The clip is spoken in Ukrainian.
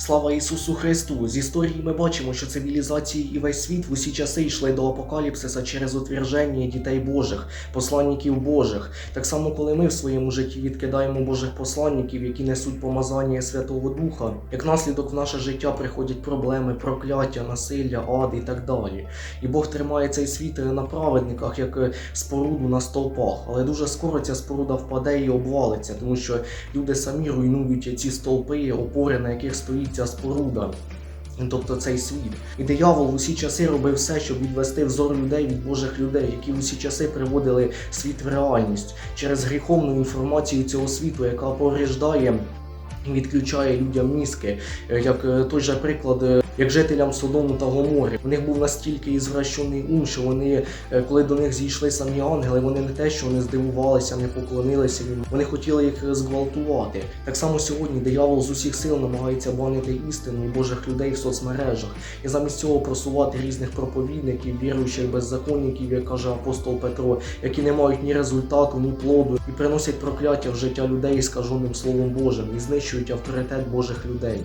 Слава Ісусу Христу! З історії ми бачимо, що цивілізації і весь світ в усі часи йшли до апокаліпсиса через утвердження дітей Божих, посланників Божих. Так само, коли ми в своєму житті відкидаємо Божих посланників, які несуть помазання Святого Духа, як наслідок в наше життя приходять проблеми, прокляття, насилля, ад і так далі. І Бог тримає цей світ на праведниках, як споруду на стовпах. Але дуже скоро ця споруда впаде і обвалиться, тому що люди самі руйнують ці стовпи, опори, на яких стоїть ця споруда. Тобто цей світ. І диявол в усі часи робив все, щоб відвести взор людей від Божих людей, які в усі часи приводили світ в реальність через гріховну інформацію цього світу, яка повреждає відключає людям мізки. Е, Як е, той же приклад, е, як жителям Содому та Гомори. У них був настільки ізвращений ум, що вони, коли до них зійшли самі ангели, вони не те, що вони здивувалися, не поклонилися їм, вони хотіли їх зґвалтувати. Так само сьогодні диявол з усіх сил намагається банити істину Божих людей в соцмережах і замість цього просувати різних проповідників, віруючих беззаконників, як каже апостол Петро, які не мають ні результату, ні плоду, і приносять прокляття в життя людей скаженим Словом Божим і знищують авторитет Божих людей.